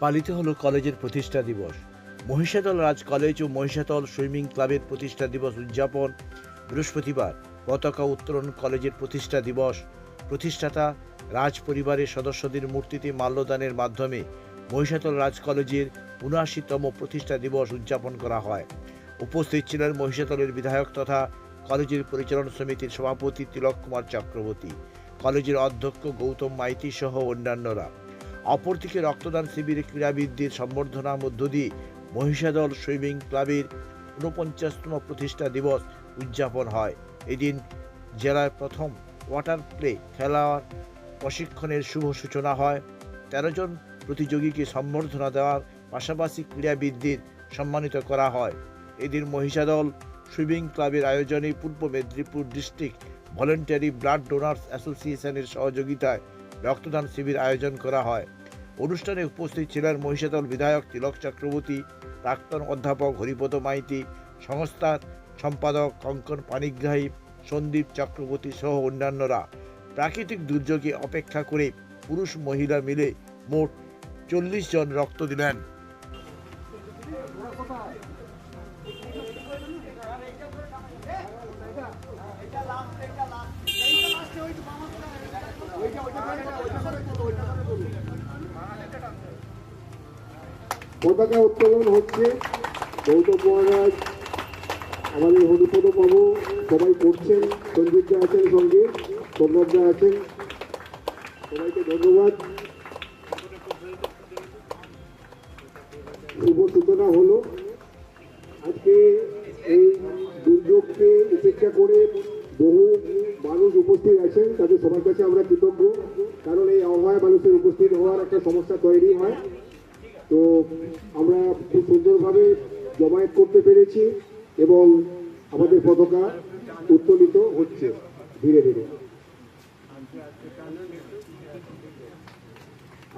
পালিত হলো কলেজের প্রতিষ্ঠা দিবস। মহিষাদল রাজ কলেজ ও মহিষাদল সুইমিং ক্লাবের প্রতিষ্ঠা দিবস উদযাপন বৃহস্পতিবার। পতাকা উত্তোলন কলেজের প্রতিষ্ঠা দিবস। প্রতিষ্ঠাতা রাজ পরিবারের সদস্যদের মূর্তিতে মাল্যদানের মাধ্যমে মহিষাতল রাজ কলেজের উনআশিতম প্রতিষ্ঠা দিবস উদযাপন করা হয়। উপস্থিত ছিলেন মহিষাতলের বিধায়ক তথা কলেজের পরিচালনা সমিতির সভাপতি তিলক কুমার চক্রবর্তী। কলেজের অধ্যক্ষ গৌতম মাইতি সহ অন্যান্যরা। অপরদিকে রক্তদান শিবিরে ক্রীড়াবিদদের সম্বর্ধনার মধ্য দিয়ে মহিষাদল সুইমিং ক্লাবের ঊনপঞ্চাশতম প্রতিষ্ঠা দিবস উদযাপন হয়। এদিন জেলায় প্রথম ওয়াটার প্লে খেলার প্রশিক্ষণের শুভ সূচনা হয়। তেরো জন প্রতিযোগীকে সম্বর্ধনা দেওয়ার পাশাপাশি ক্রীড়াবিদদের সম্মানিত করা হয়। এদিন মহিষাদল সুইমিং ক্লাবের আয়োজনে পূর্ব Medinipur district voluntary blood donors অ্যাসোসিয়েশনের সহযোগিতায় রক্তদান শিবির আয়োজন করা হয়। অনুষ্ঠানে উপস্থিত ছিলেন মহিষাদল বিধায়ক তিলক চক্রবর্তী, প্রাক্তন অধ্যাপক হরিপদ মাইতি, সংস্থার সম্পাদক কঙ্কন পানিগ্রাহী, সন্দীপ চক্রবর্তী সহ অন্যান্যরা। প্রাকৃতিক দুর্যোগে অপেক্ষা করে পুরুষ মহিলা মিলে মোট চল্লিশ জন রক্ত দিলেন। পতাকা উত্তোলন হচ্ছে। গৌতম মহারাজ, আমাদের বাবু সবাই করছেন সঞ্জিতদা আছেন সঙ্গে, সোমনাথদা আছেন। সবাইকে ধন্যবাদ। শুভ সূচনা হলো। আজকে এই দুর্যোগকে উপেক্ষা করে বহু মানুষ উপস্থিত আছেন, তাদের সবার কাছে আমরা কৃতজ্ঞ। কারণ এই আবহাওয়ায় মানুষের উপস্থিত হওয়ার একটা সমস্যা তৈরি হয়। তো আমরা খুব সুন্দরভাবে জমায়েত করতে পেরেছি এবং আমাদের পতাকা উত্তোলিত হচ্ছে ধীরে ধীরে।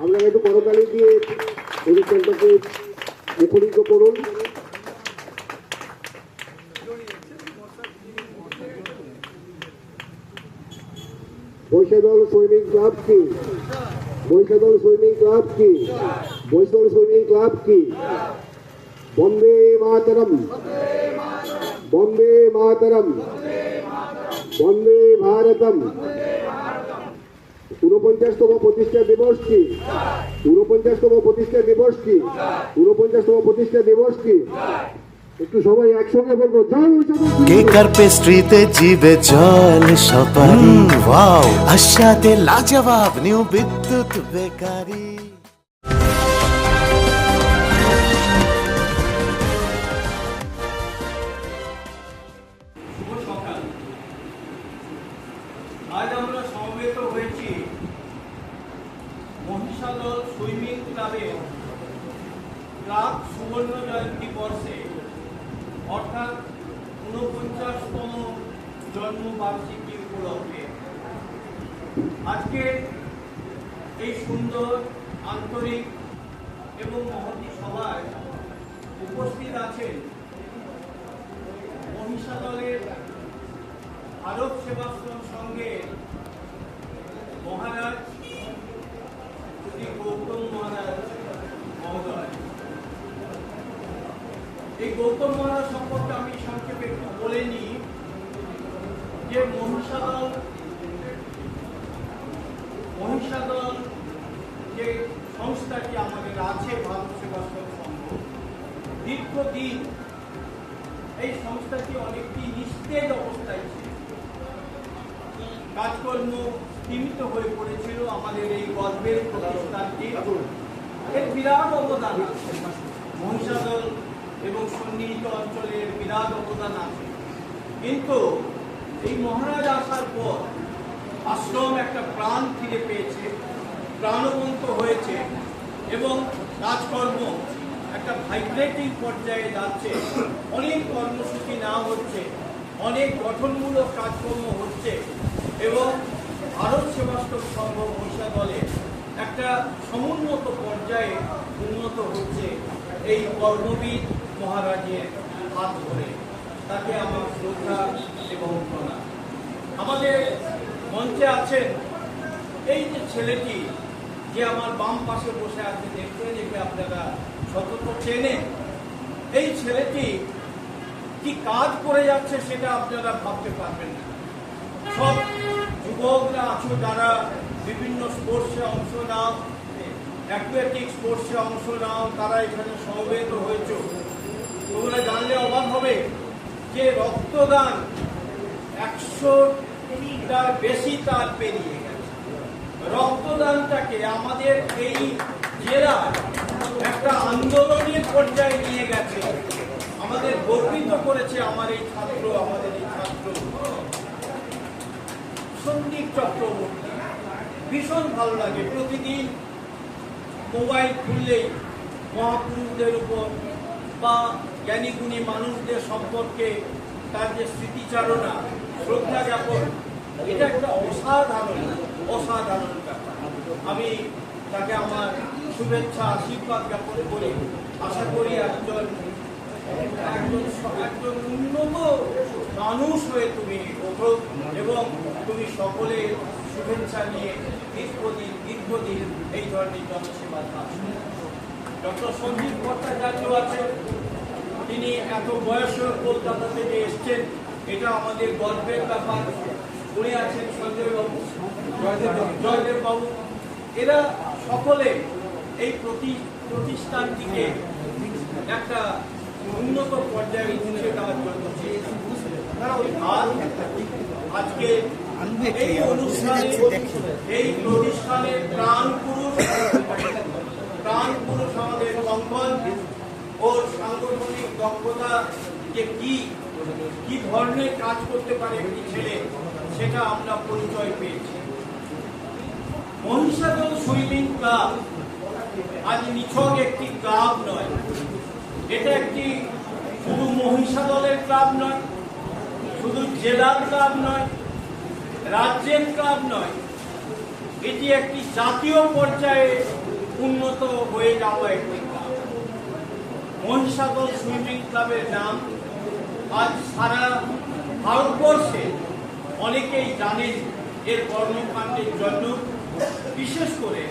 আমরা একটু করতালি দিয়ে অনুষ্ঠানটাকে মুখরিত করুন। বৈশাদল সুইমিং ক্লাব কি? বৈশাদল সুইমিং ক্লাব কি? বৈশাল সুইমিং ক্লাব কি? বন্দে মাতরম। বন্দে মাতরম। বন্দে ভারতম। ঊনপঞ্চাশতম প্রতিষ্ঠা দিবস কি? ঊনপঞ্চাশতম প্রতিষ্ঠা দিবস কি? ঊনপঞ্চাশতম প্রতিষ্ঠা দিবস কি? একটু সবাই একসঙ্গে বলব কেকার পেস্ট্রিতে জিবে জল সপারি? ওয়াও। আশাতে লাজবাব নিউ বিদ্যুৎ বেকারি। সুইমিং ক্লাবের ক্লাব সুবর্ণ জয়ন্তী বর্ষে অর্থাৎ ঊনপঞ্চাশতম জন্মবার্ষিকী উপলক্ষে। আজকে এই সুন্দর, আন্তরিক এবং মহতি সভায় উপস্থিত আছেন মহিষাদলের ভারত সেবাশ্রম সঙ্গে মহারাজ গৌতম মহারাজ মহোদয় এই গৌতম মহারাজ সম্পর্কে আমি সংক্ষেপে একটু বলে যে মহিষাদল মহিষাদল যে সংস্থাটি আমাদের আছে, ভারত সেবাশ্রম সংঘ, দীর্ঘদিন এই সংস্থাটি অনেকটি নিস্তেজ অবস্থায় ছিল। কাজকর্ম সীমিত হয়ে পড়েছিল আমাদের এই গর্বের প্রতিষ্ঠানটি। এর বিরাট অবদান আছে। মহিষাদল এবং সন্নিহিত অঞ্চলের বিরাট অবদান আছে। কিন্তু এই মহারাজ আসার পর আশ্রম একটা প্রাণ ফিরে পেয়েছে, প্রাণবন্ত হয়েছে এবং কাজকর্ম একটা ভাইব্রেটিং পর্যায়ে যাচ্ছে। অনেক কর্মসূচি নেওয়া হচ্ছে, অনেক গঠনমূলক কাজকর্ম হচ্ছে এবং ভারত সেবাশ্রম সংঘ মহিষা দলে একটা সমুন্নত পর্যায়ে উন্নত হচ্ছে এই কর্মবীর মহারাজের হাত ধরে। তাকে আমার শ্রদ্ধা এবং প্রণাম। আমাদের মঞ্চে আছেন এই যে ছেলেটি, যে আমার বাম পাশে বসে আছে, দেখতে দেখে আপনারা সতর্ক চেনে। এই ছেলেটি কি কাজ করে যাচ্ছে সেটা আপনারা ভাবতে পারবেন না। সব যুবকরা আছো যারা বিভিন্ন স্পোর্টসে অংশ নাও, অ্যাথলেটিক স্পোর্টসে অংশ নাও, তারা এখানে সমবেত হয়েছে। তোমরা জানলে অবাক হবে যে রক্তদান একশোটার বেশি তার পেরিয়ে গেছে। রক্তদানটাকে আমাদের এই জেলা একটা আন্দোলনের পর্যায়ে নিয়ে গেছে। আমাদের গর্বিত করেছে আমার এই ছাত্র, আমাদের এই ছাত্র। সন্দীপ চক্রবর্তী। ভীষণ ভালো লাগে। প্রতিদিন মোবাইল খুললেই মহাপুরুষদের উপর বা জ্ঞানীগুণী মানুষদের সম্পর্কে তার যে স্মৃতিচারণা শ্রদ্ধা জ্ঞাপন এটা একটা অসাধারণ অসাধারণ ব্যাপার। আমি তাকে আমার শুভেচ্ছা, আশীর্বাদ জ্ঞাপন করি আশা করি একজন একজন উন্নত মানুষ হয়ে তুমি ওঠো এবং তুমি সকলে শুভেচ্ছা নিয়ে দীর্ঘদিন দীর্ঘদিন এই ধরনের জনসেবা থাকবে ডক্টর সঞ্জীব ভট্টাচার্য আছেন। তিনি এত বয়সে কলকাতা থেকে এসছেন এটা আমাদের গর্বের ব্যাপার। উনি আছেন সঞ্জয় বাবু জয়দেব বাবু এরা সকলে এই প্রতি প্রতিষ্ঠানটিকে একটা উন্নত পর্যায়ে উঠে দেওয়ার জন্য আজকে এই অনুষ্ঠানে, এই প্রাণ পুরুষ প্রাণ পুরুষ আমাদের সাংগঠনিক দক্ষতা যে কি কি ধরনের কাজ করতে পারে একটি ছেলে, সেটা আমরা পরিচয় পেয়েছি। মহিষাদল সুইমিং ক্লাব আজ নিছক একটি ক্লাব নয়। এটা একটি শুধু মহিষাদলের ক্লাব নয়, শুধু জেলার ক্লাব নয়, রাজ্যের ক্লাব নয়, এটি একটি জাতীয় পর্যায়ে উন্নত হয়ে যাওয়া একটি ক্লাব। মহিষাদল সুইমিং ক্লাবের নাম আজ সারা ভারতবর্ষে অনেকেই জানেন এর কর্মকাণ্ডের জন্য, বিশেষ করে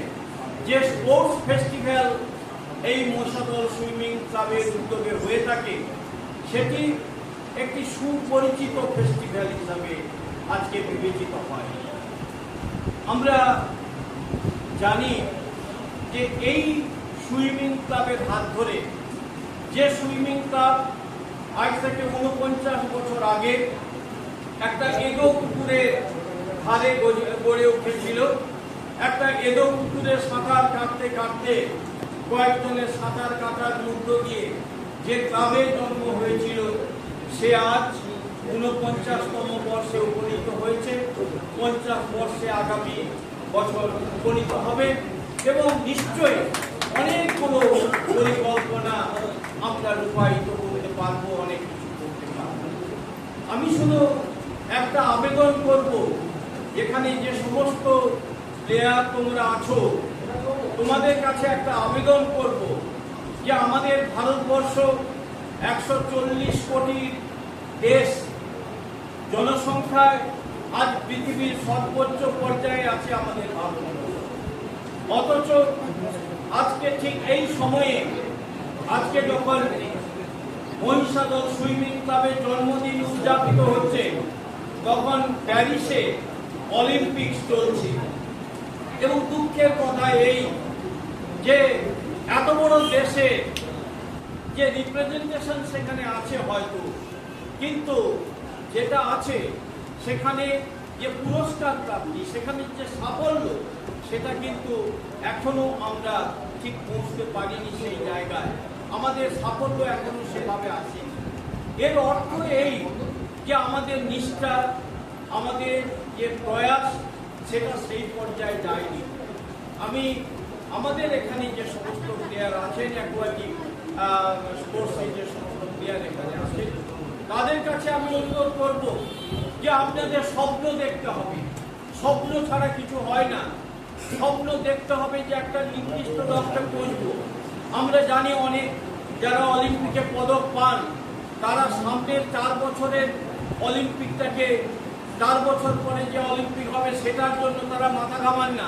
যে স্পোর্টস ফেস্টিভ্যাল এই মহিষাদল সুইমিং ক্লাবের উদ্যোগে হয়ে থাকে, সেটি একটি সুপরিচিত ফেস্টিভ্যাল হিসাবে আজকে বিবেচিত হয়। আমরা জানি যে এই সুইমিং ক্লাবের হাত ধরে, যে সুইমিং ক্লাব আজ থেকে উনপঞ্চাশ বছর আগে একটা এগো পুকুরে ধারে গড়ে- উঠেছিল। একটা এগো পুকুরে সাঁতার কাটতে কাটতে কয়েকজনের সাঁতার কাটার মধ্য দিয়ে যে ক্লাবের জন্ম হয়েছিল, সে আজ উনপঞ্চাশতম বর্ষে উপনীত হয়েছে। পঞ্চাশ বর্ষে আগামী বছর উপনীত হবে এবং নিশ্চয়ই অনেকগুলো পরিকল্পনা আমরা রূপায়িত করতে পারব, অনেক কিছু করতে পারব। আমি শুধু একটা আবেদন করব এখানে যে সমস্ত প্লেয়ার তোমরা আছো তোমাদের কাছে একটা আবেদন করব যে আমাদের ভারতবর্ষ একশো চল্লিশ কোটি দেশ জনসংখ্যায় আজ পৃথিবীর সর্বোচ্চ পর্যায়ে আছে আমাদের ভারতবর্ষ। অথচ আজকে ঠিক এই সময়ে, আজকে যখন মহিষাদল সুইমিং ক্লাবের জন্মদিন উদযাপিত হচ্ছে, তখন প্যারিসে অলিম্পিক্স চলছে। এবং দুঃখের কথা এই যে এত বড় দেশে যে রিপ্রেজেন্টেশন সেখানে আছে হয়তো, কিন্তু যেটা আছে, সেখানে যে পুরস্কার প্রাপ্তি, সেখানে যে সাফল্য, সেটা কিন্তু এখনও আমরা ঠিক পৌঁছতে পারিনি সেই জায়গায়। আমাদের সাফল্য এখনও সেভাবে আসেনি। এর অর্থ এই যে আমাদের নিষ্ঠা, আমাদের যে প্রয়াস, সেটা সেই পর্যায়ে যায়নি। আমি আমাদের এখানে যে সমস্ত প্লেয়ার আছেন অ্যাকোয়াটিক স্পোর্টসে যে সমস্ত প্লেয়ার এখানে আছেন তাদের কাছে আমি অনুরোধ করব যে আপনাদের স্বপ্ন দেখতে হবে। স্বপ্ন ছাড়া কিছু হয় না। স্বপ্ন দেখতে হবে যে একটা নির্দিষ্ট লক্ষ্যে পৌঁছব আমরা জানি অনেক যারা অলিম্পিকে পদক পান, তারা সামনের চার বছরের অলিম্পিকটাকে, চার বছর পরে যে অলিম্পিক হবে, সেটার জন্য তারা মাথা ঘামান না।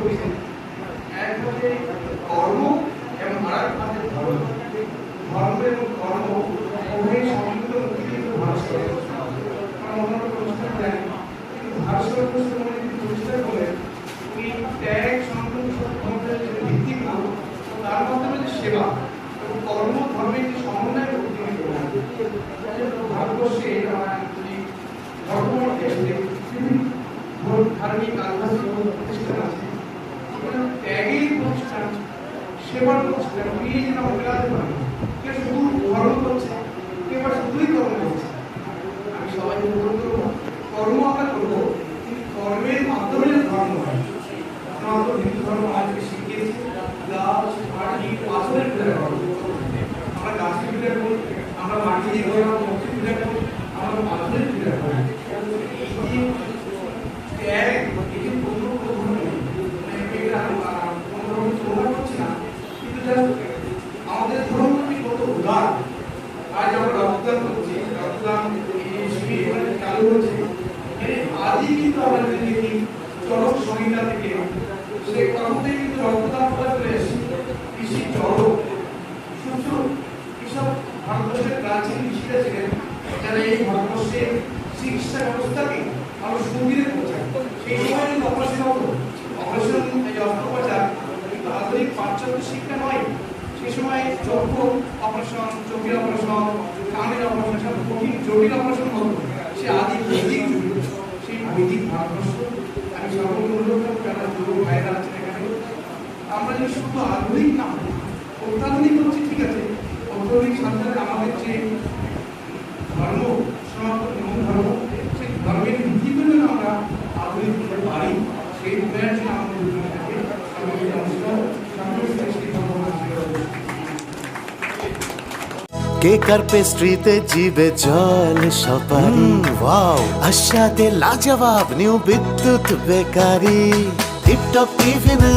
বারবার এক হচ্ছে কর্ম এবং আর এক হচ্ছে ধর্ম। ধর্ম এবং কর্ম উভয় সম্মিলিত মুক্তি কিন্তু ভারসাম্য আমরা অন্য কোনো অনুষ্ঠান জানি কিন্তু মধ্যে যদি প্রতিষ্ঠা করে এই ত্যাগ সব ক্ষমতার যে তার মাধ্যমে সেবা এবং কর্ম, ধর্মের যে সমন্বয় প্রতিনিধিত্ব ভারতবর্ষে যদি ধর্মমতে ধার্মিক, আধ্যাত্মিক সেবার প্রতিষ্ঠান এই যে আমরা মেলাতে পারি কে শুধু ধর্ম করছে আবার শুধুই কর্ম করছে? আমি সবাইকে অনুরোধ করব কর্ম আমরা করব, কিন্তু কর্মের মাধ্যমে ধর্ম হয়। আমরা তো হিন্দু ধর্ম আজকে শিখিয়েছি গাছ মাটি, পাথরের আমরা গাছের আমরা মাটি দিয়ে ঘরে আমরা মূর্তির পূজা করি আমরা পাথরের পূজা করি এই যে ত্যাগ এই যে পূর্ণ প্রধান এটা আমরা কোনো রকম তুলনা করছি না কিন্তু just আমাদের ধর্মটি কত উদার আজ আমরা রক্তদান করছি রক্তদান এই শিবির এখানে চালু হচ্ছে এর আদি কিন্তু আমরা যদি দেখি চরক সংহিতা থেকে সে চলে এসেছে কৃষি চরক সূর্য এসব ভারতবর্ষের প্রাচীন ঋষিরা ছিলেন যারা এই ভারতবর্ষের চিকিৎসা ব্যবস্থাকে আরও সুবিধে পৌঁছায় সেই সময় কিন্তু অপারেশন হতো অপারেশন এই অস্ত্রোপচার কিন্তু আধুনিক পাশ্চাত্য শিক্ষা নয় সেই সময় চক্ষু অপারেশন চোখের অপারেশন কানের অপারেশন সব কঠিন জটিল অপারেশন হতো সে আদি বৈদিক সেই বৈদিক ভারতবর্ষ আমি করব যারা যুবক ভাইয়েরা আছেন। আমরা যদি শুধু আধুনিক না হই, অত্যাধুনিক হচ্ছে ঠিক আছে অত্যাধুনিক সাথে আমাদের যে ধর্ম সনাতন এবং ধর্ম সেই ধর্মের যেন আমরা আধুনিক হতে পারি সেই আমাদের ভগবান কেকার পেস্ট্রিতে জিবে জল সপারি? ওয়াও আশাতে লাজবাব নিউ বিদ্যুৎ বেকারি। টিপটপ টিফিনে